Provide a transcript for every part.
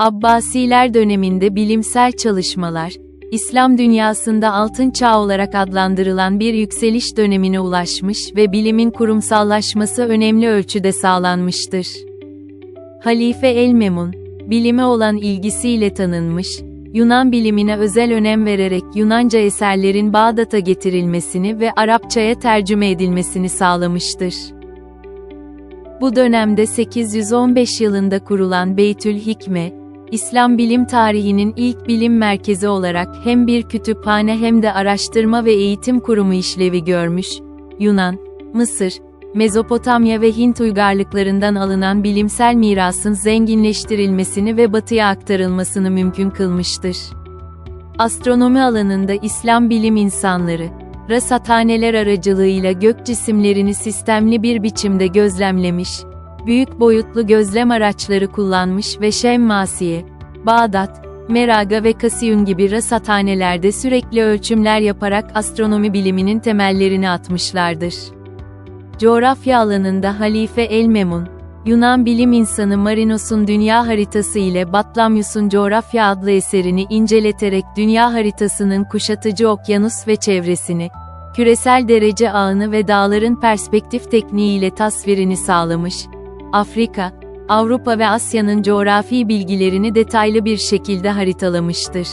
Abbasiler döneminde bilimsel çalışmalar, İslam dünyasında altın çağ olarak adlandırılan bir yükseliş dönemine ulaşmış ve bilimin kurumsallaşması önemli ölçüde sağlanmıştır. Halife el-Memun, bilime olan ilgisiyle tanınmış, Yunan bilimine özel önem vererek Yunanca eserlerin Bağdat'a getirilmesini ve Arapçaya tercüme edilmesini sağlamıştır. Bu dönemde 815 yılında kurulan Beytül Hikme, İslam bilim tarihinin ilk bilim merkezi olarak hem bir kütüphane hem de araştırma ve eğitim kurumu işlevi görmüş, Yunan, Mısır, Mezopotamya ve Hint uygarlıklarından alınan bilimsel mirasın zenginleştirilmesini ve batıya aktarılmasını mümkün kılmıştır. Astronomi alanında İslam bilim insanları, rasathaneler aracılığıyla gök cisimlerini sistemli bir biçimde gözlemlemiş, büyük boyutlu gözlem araçları kullanmış ve Şemmasiye, Bağdat, Meraga ve Kasiyun gibi rasathanelerde sürekli ölçümler yaparak astronomi biliminin temellerini atmışlardır. Coğrafya alanında Halife el-Memun, Yunan bilim insanı Marinos'un dünya haritası ile Batlamyus'un coğrafya adlı eserini inceleterek dünya haritasının kuşatıcı okyanus ve çevresini, küresel derece ağını ve dağların perspektif tekniğiyle tasvirini sağlamış. Afrika, Avrupa ve Asya'nın coğrafi bilgilerini detaylı bir şekilde haritalamıştır.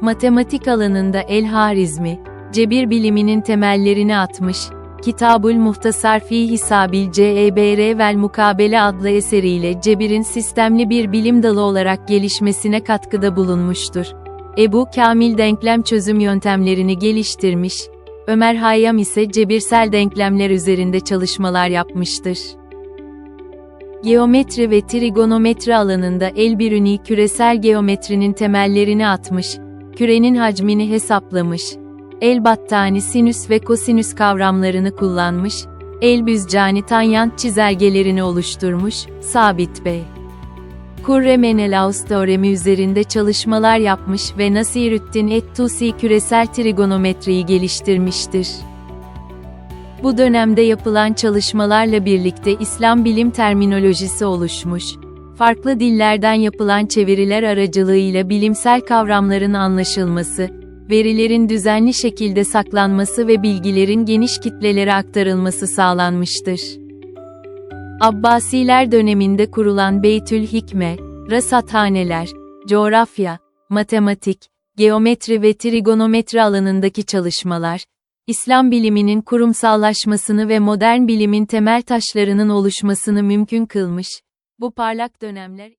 Matematik alanında El-Harizmi, cebir biliminin temellerini atmış, Kitabul Muhtasar fi Hisabil Cebr vel Mukabele adlı eseriyle cebirin sistemli bir bilim dalı olarak gelişmesine katkıda bulunmuştur. Ebu Kamil denklem çözüm yöntemlerini geliştirmiş, Ömer Hayyam ise cebirsel denklemler üzerinde çalışmalar yapmıştır. Geometri ve trigonometri alanında El-Biruni küresel geometrinin temellerini atmış, kürenin hacmini hesaplamış, El-Battani sinüs ve kosinüs kavramlarını kullanmış, El-Büzcani tanyant çizelgelerini oluşturmuş, Sabit Bey. Kurre Menelaus teoremi üzerinde çalışmalar yapmış ve Nasirüddin et-Tusi küresel trigonometriyi geliştirmiştir. Bu dönemde yapılan çalışmalarla birlikte İslam bilim terminolojisi oluşmuş. Farklı dillerden yapılan çeviriler aracılığıyla bilimsel kavramların anlaşılması, verilerin düzenli şekilde saklanması ve bilgilerin geniş kitlelere aktarılması sağlanmıştır. Abbasiler döneminde kurulan Beytül Hikme, rasathaneler, coğrafya, matematik, geometri ve trigonometri alanındaki çalışmalar, İslam biliminin kurumsallaşmasını ve modern bilimin temel taşlarının oluşmasını mümkün kılmış. Bu parlak dönemler